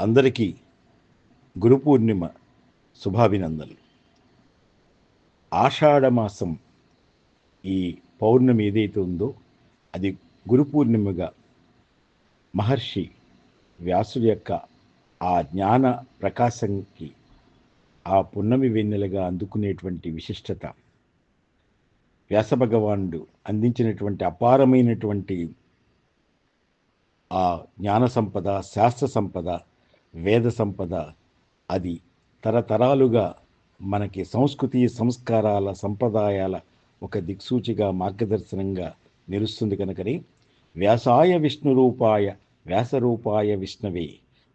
అందరికీ గురు పూర్ణిమ శుభాభినందనలు. ఆషాఢమాసం ఈ పౌర్ణమి ఏదైతే ఉందో అది గురు పూర్ణిమగా మహర్షి వ్యాసుడి యొక్క ఆ జ్ఞాన ప్రకాశంకి ఆ పున్నమి వెన్నెలగా అందుకునేటువంటి విశిష్టత. వ్యాస భగవానుడు అందించినటువంటి అపారమైనటువంటి ఆ జ్ఞాన సంపద శాస్త్ర సంపద వేద సంపద అది తరతరాలుగా మనకి సంస్కృతి సంస్కారాల సంప్రదాయాల ఒక దిక్సూచిగా మార్గదర్శనంగా నిలుస్తుంది కనుకని వ్యాసాయ విష్ణు రూపాయ వ్యాసరూపాయ విష్ణవే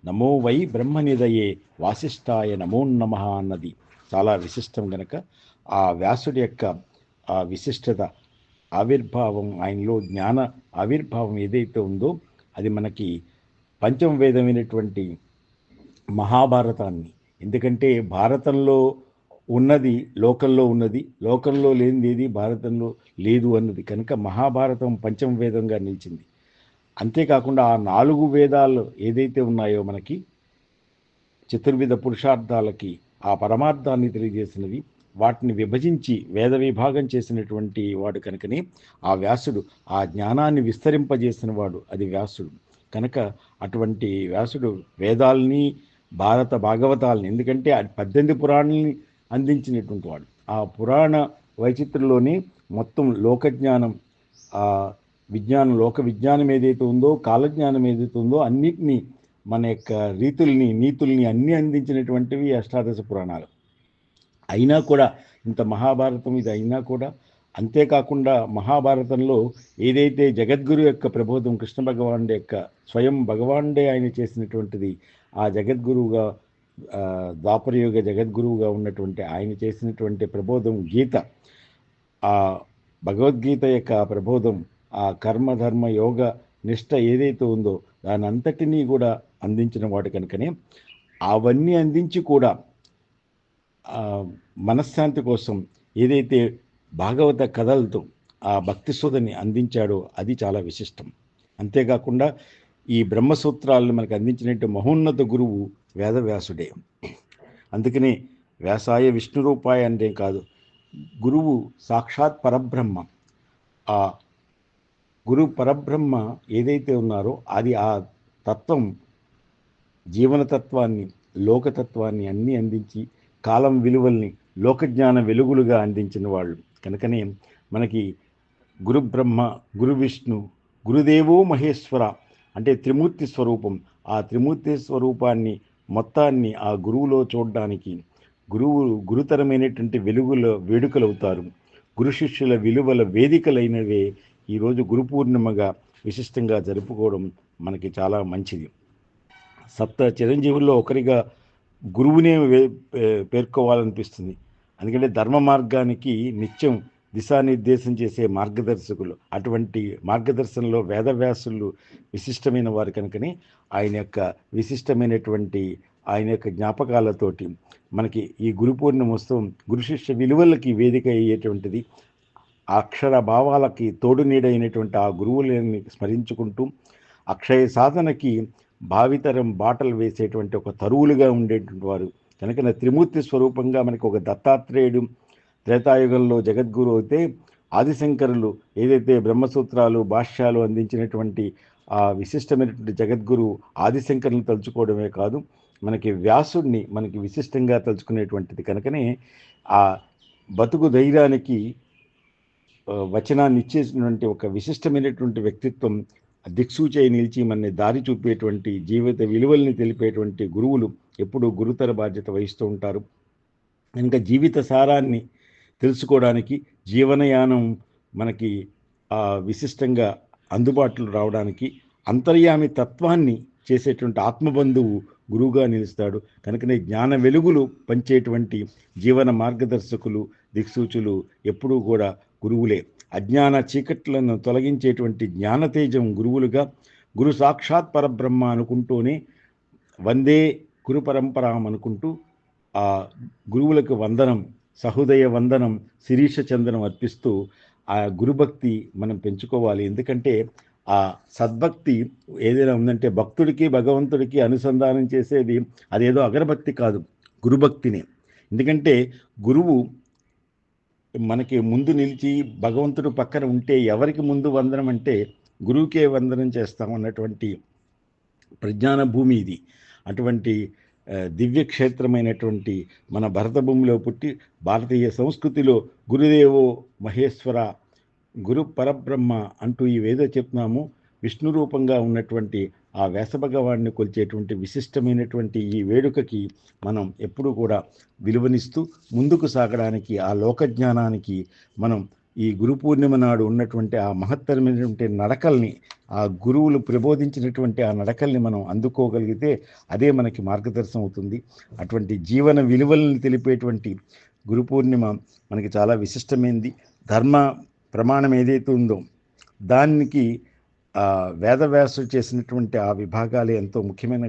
నమో వై బ్రహ్మనిదయే వాసిష్టాయ నమో నమ అన్నది చాలా విశిష్టం గనక ఆ వ్యాసుడి యొక్క ఆ విశిష్టత ఆవిర్భావం ఆయనలో జ్ఞాన ఆవిర్భావం ఏదైతే ఉందో అది మనకి పంచమ వేదమైనటువంటి మహాభారతాన్ని. ఎందుకంటే భారతంలో ఉన్నది లోకంలో ఉన్నది లోకంలో లేనిది ఏది భారతంలో లేదు అన్నది. కనుక మహాభారతం పంచమ వేదంగా నిలిచింది. అంతేకాకుండా ఆ నాలుగు వేదాలు ఏదైతే ఉన్నాయో మనకి చతుర్విధ పురుషార్థాలకి ఆ పరమార్థాన్ని తెలియజేసినవి వాటిని విభజించి వేద విభాగం చేసినటువంటి వాడు కనుకనే ఆ వ్యాసుడు ఆ జ్ఞానాన్ని విస్తరింపజేసిన వాడు అది వ్యాసుడు. కనుక అటువంటి వ్యాసుడు వేదాలని భారత భాగవతాలని. ఎందుకంటే పద్దెనిమిది పురాణాలని అందించినటువంటి వాడు. ఆ పురాణ వైచిత్రంలోనే మొత్తం లోకజ్ఞానం విజ్ఞానం లోక విజ్ఞానం ఏదైతే ఉందో కాలజ్ఞానం ఏదైతే ఉందో అన్నిటినీ మన యొక్క రీతుల్ని నీతుల్ని అన్నీ అందించినటువంటివి అష్టాదశ పురాణాలు. అయినా కూడా ఇంత మహాభారతం ఇది అయినా కూడా అంతేకాకుండా మహాభారతంలో ఏదైతే జగద్గురు యొక్క ప్రబోధం కృష్ణ భగవానుడి యొక్క స్వయం భగవానుడే ఆయన చేసినటువంటిది ఆ జగద్గురువుగా ద్వాపరయుగ జగద్గురువుగా ఉన్నటువంటి ఆయన చేసినటువంటి ప్రబోధం గీత ఆ భగవద్గీత యొక్క ప్రబోధం ఆ కర్మధర్మ యోగ నిష్ట ఏదైతే ఉందో దాని అంతటినీ కూడా అందించిన వాడు కనుకనే అవన్నీ అందించి కూడా మనశ్శాంతి కోసం ఏదైతే భాగవత కథలతో ఆ భక్తి సోదని అందించాడో. అది చాలా విశిష్టం. అంతేకాకుండా ఈ బ్రహ్మసూత్రాలను మనకు అందించినట్టు మహోన్నత గురువు వేదవ్యాసుడే. అందుకనే వ్యాసాయ విష్ణు రూపాయ అంటే కాదు గురువు సాక్షాత్ పరబ్రహ్మ. ఆ గురు పరబ్రహ్మ ఏదైతే ఉన్నారో అది ఆ తత్వం జీవనతత్వాన్ని లోకతత్వాన్ని అన్నీ అందించి కాలం విలువల్ని లోకజ్ఞాన వెలుగులుగా అందించిన వాళ్ళు. కనుకనే మనకి గురు బ్రహ్మ గురు విష్ణు గురుదేవో మహేశ్వర అంటే త్రిమూర్తి స్వరూపం. ఆ త్రిమూర్తి స్వరూపాన్ని మొత్తాన్ని ఆ గురువులో చూడడానికి గురువు గురుతరమైనటువంటి వెలుగుల వేడుకలవుతారు. గురు శిష్యుల విలువల వేదికలైనవే ఈరోజు గురు పూర్ణిమగా విశిష్టంగా జరుపుకోవడం మనకి చాలా మంచిది. సప్త చిరంజీవుల్లో ఒకరిగా గురువునే పేర్కోవాలనిపిస్తుంది. ఎందుకంటే ధర్మ మార్గానికి నిత్యం దిశానిర్దేశం చేసే మార్గదర్శకులు. అటువంటి మార్గదర్శనలో వేదవ్యాసులు విశిష్టమైన వారు కనుకని ఆయన యొక్క విశిష్టమైనటువంటి ఆయన యొక్క జ్ఞాపకాలతోటి మనకి ఈ గురు పూర్ణిమోత్సవం గురు శిష్య విలువలకి వేదిక అయ్యేటువంటిది అక్షర భావాలకి తోడు నీడైనటువంటి ఆ గురువులని స్మరించుకుంటూ అక్షయ సాధనకి భావితరం బాటలు వేసేటువంటి ఒక తరువులుగా ఉండేటువంటి వారు కనుక త్రిమూర్తి స్వరూపంగా మనకి ఒక దత్తాత్రేయుడు త్రేతాయుగంలో జగద్గురు అయితే ఆదిశంకరులు ఏదైతే బ్రహ్మసూత్రాలు భాష్యాలు అందించినటువంటి ఆ విశిష్టమైనటువంటి జగద్గురు ఆదిశంకరుని తలుచుకోవడమే కాదు మనకి వ్యాసుడిని మనకి విశిష్టంగా తలుచుకునేటువంటిది. కనుకనే ఆ బతుకు ధైర్యానికి వచనాన్ని ఇచ్చేసినటువంటి ఒక విశిష్టమైనటువంటి వ్యక్తిత్వం దిక్సూచై నిలిచి మనని దారి చూపేటువంటి జీవిత విలువల్ని తెలిపేటువంటి గురువులు ఎప్పుడూ గురుతర బాధ్యత వహిస్తూ ఉంటారు. ఇంకా జీవిత సారాన్ని తెలుసుకోవడానికి జీవనయానం మనకి విశిష్టంగా అందుబాటులో రావడానికి అంతర్యామి తత్వాన్ని చేసేటువంటి ఆత్మబంధువు గురువుగా నిలుస్తాడు. కనుకనే జ్ఞాన వెలుగులు పంచేటువంటి జీవన మార్గదర్శకులు దిక్సూచులు ఎప్పుడూ కూడా గురువులే. అజ్ఞాన చీకట్లను తొలగించేటువంటి జ్ఞానతేజం గురువులుగా గురు సాక్షాత్ పరబ్రహ్మ అనుకుంటూనే వందే గురు పరంపరాం అనుకుంటూ ఆ గురువులకు వందనం సహృదయ వందనం శిరీష చందనం అర్పిస్తూ ఆ గురుభక్తి మనం పెంచుకోవాలి. ఎందుకంటే ఆ సద్భక్తి ఏదైనా ఉందంటే భక్తుడికి భగవంతుడికి అనుసంధానం చేసేది అదేదో అగరభక్తి కాదు గురుభక్తిని. ఎందుకంటే గురువు మనకి ముందు నిలిచి భగవంతుడు పక్కన ఉంటే ఎవరికి ముందు వందనం అంటే గురువుకే వందనం చేస్తాం అన్నటువంటి ప్రజ్ఞాన భూమి ఇది. అటువంటి దివ్యక్షేత్రమైనటువంటి మన భరతభూమిలో పుట్టి భారతీయ సంస్కృతిలో గురుదేవో మహేశ్వర గురు పరబ్రహ్మ అంటూ ఈ వేద చెప్తున్నాము విష్ణు రూపంగా ఉన్నటువంటి ఆ వేసభగవాడిని కొలిచేటువంటి విశిష్టమైనటువంటి ఈ వేడుకకి మనం ఎప్పుడూ కూడా విలువనిస్తూ ముందుకు సాగడానికి ఆ లోకజ్ఞానానికి మనం ఈ గురు పూర్ణిమ నాడు ఉన్నటువంటి ఆ మహత్తరమైనటువంటి నడకల్ని ఆ గురువులు ప్రబోధించినటువంటి ఆ నడకల్ని మనం అందుకోగలిగితే అదే మనకి మార్గదర్శనం అవుతుంది. అటువంటి జీవన విలువలను తెలిపేటువంటి గురు పూర్ణిమ మనకి చాలా విశిష్టమైంది. ధర్మ ప్రమాణం ఏదైతే ఉందో దానికి ఆ వేదవ్యాసుడు చేసినటువంటి ఆ విభాగాలు ఎంతో ముఖ్యమైన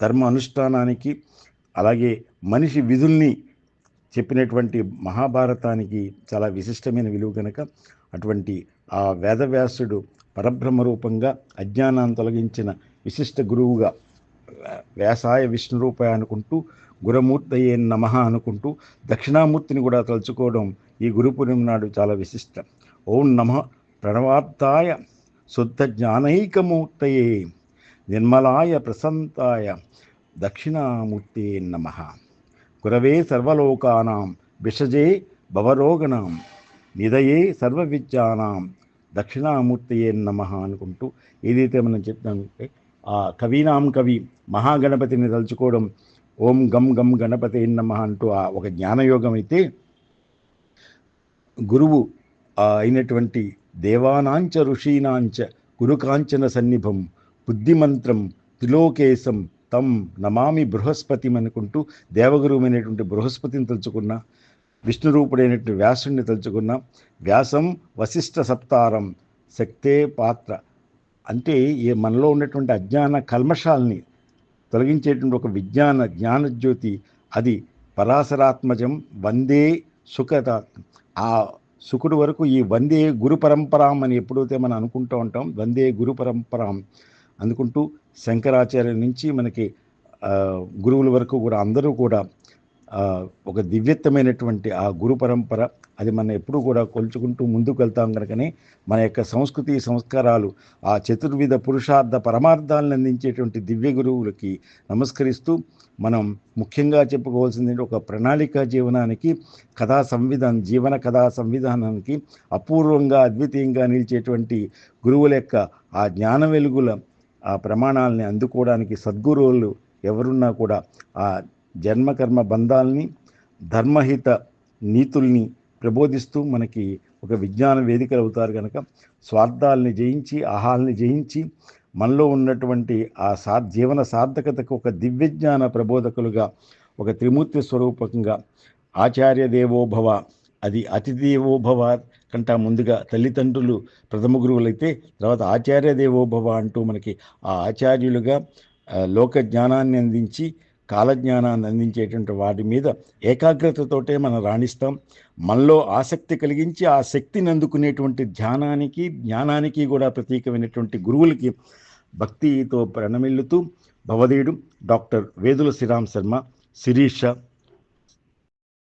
ధర్మ అనుష్ఠానానికి అలాగే మనిషి విధుల్ని చెప్పినటువంటి మహాభారతానికి చాలా విశిష్టమైన విలువ కనుక అటువంటి ఆ వేదవ్యాసుడు పరబ్రహ్మ రూపంగా అజ్ఞానాన్ని తొలగించిన విశిష్ట గురువుగా వ్యాసాయ విష్ణు రూపాయ అనుకుంటూ గురమూర్తయే నమ అనుకుంటూ దక్షిణామూర్తిని కూడా తలుచుకోవడం ఈ గురు పూర్ణిమ నాడు చాలా విశిష్టం. ఓం నమ ప్రణవాబ్దాయ శుద్ధ జ్ఞానైకమూర్తయే నిర్మలాయ ప్రసంతాయ దక్షిణామూర్తే నమ. గురవే సర్వలోకానాం విషజే భవరోగణాం నిదయే సర్వవిద్యానాం దక్షిణామూర్తయే నమ అనుకుంటూ ఏదైతే మనం చెప్తామంటే ఆ కవీనాం కవి మహాగణపతిని తలుచుకోవడం ఓం గం గం గణపతి నమ అంటూ ఆ ఒక జ్ఞానయోగం అయితే గురువు అయినటువంటి దేవానాంచ ఋషీనాంచ గురుకాంచన సన్నిభం బుద్ధిమంత్రం త్రిలోకేశం తం నమామి బృహస్పతి అనుకుంటూ దేవగురువైనటువంటి బృహస్పతిని తలుచుకున్న విష్ణురూపుడైనటువంటి వ్యాసుడిని తలుచుకున్న వ్యాసం వశిష్ఠ సప్తారం శక్తే పాత్ర. అంటే ఈ మనలో ఉన్నటువంటి అజ్ఞాన కల్మషాల్ని తొలగించేటువంటి ఒక విజ్ఞాన జ్ఞానజ్యోతి అది పరాశరాత్మజం వందే సుఖత ఆ సుఖుడు వరకు ఈ వందే గురు పరంపరాం అని ఎప్పుడైతే మనం అనుకుంటూ ఉంటాం వందే గురు పరంపరాం అందుకుంటూ శంకరాచార్య నుంచి మనకి గురువుల వరకు కూడా అందరూ కూడా ఒక దివ్యత్వమైనటువంటి ఆ గురు పరంపర అది మనం ఎప్పుడూ కూడా కొలుచుకుంటూ ముందుకు వెళ్తాం కనుకనే మన యొక్క సంస్కృతి సంస్కారాలు ఆ చతుర్విధ పురుషార్థ పరమార్థాలను అందించేటువంటి దివ్య గురువులకి నమస్కరిస్తూ మనం ముఖ్యంగా చెప్పుకోవాల్సింది ఒక ప్రణాళిక జీవనానికి కథా సంవిధానం జీవన కథా సంవిధానానికి అపూర్వంగా అద్వితీయంగా నిలిచేటువంటి గురువుల యొక్క ఆ జ్ఞాన వెలుగుల ఆ ప్రమాణాలని అందుకోవడానికి సద్గురువులు ఎవరున్నా కూడా ఆ జన్మకర్మ బంధాలని ధర్మహిత నీతుల్ని ప్రబోధిస్తూ మనకి ఒక విజ్ఞాన వేదికలు అవుతారు కనుక స్వార్థాలని జయించి ఆహాల్ని జయించి మనలో ఉన్నటువంటి ఆ సా జీవన సార్థకతకు ఒక దివ్యజ్ఞాన ప్రబోధకులుగా ఒక త్రిమూర్తి స్వరూపకంగా ఆచార్య దేవోభవ అది అతిదేవోభవ కంటా ముందుగా తల్లిదండ్రులు ప్రథమ గురువులైతే తర్వాత ఆచార్య దేవోభవ అంటూ మనకి ఆ ఆచార్యులుగా లోక జ్ఞానాన్ని అందించి కాలజ్ఞానాన్ని అందించేటువంటి వాటి మీద ఏకాగ్రతతోటే మనం రాణిస్తాం. మనలో ఆసక్తి కలిగించి ఆ శక్తిని అందుకునేటువంటి ధ్యానానికి జ్ఞానానికి కూడా ప్రతీకమైనటువంటి గురువులకి భక్తితో ప్రణమిల్లుతూ భవదేయుడు డాక్టర్ వేదుల శ్రీరామ్ శర్మ శిరీష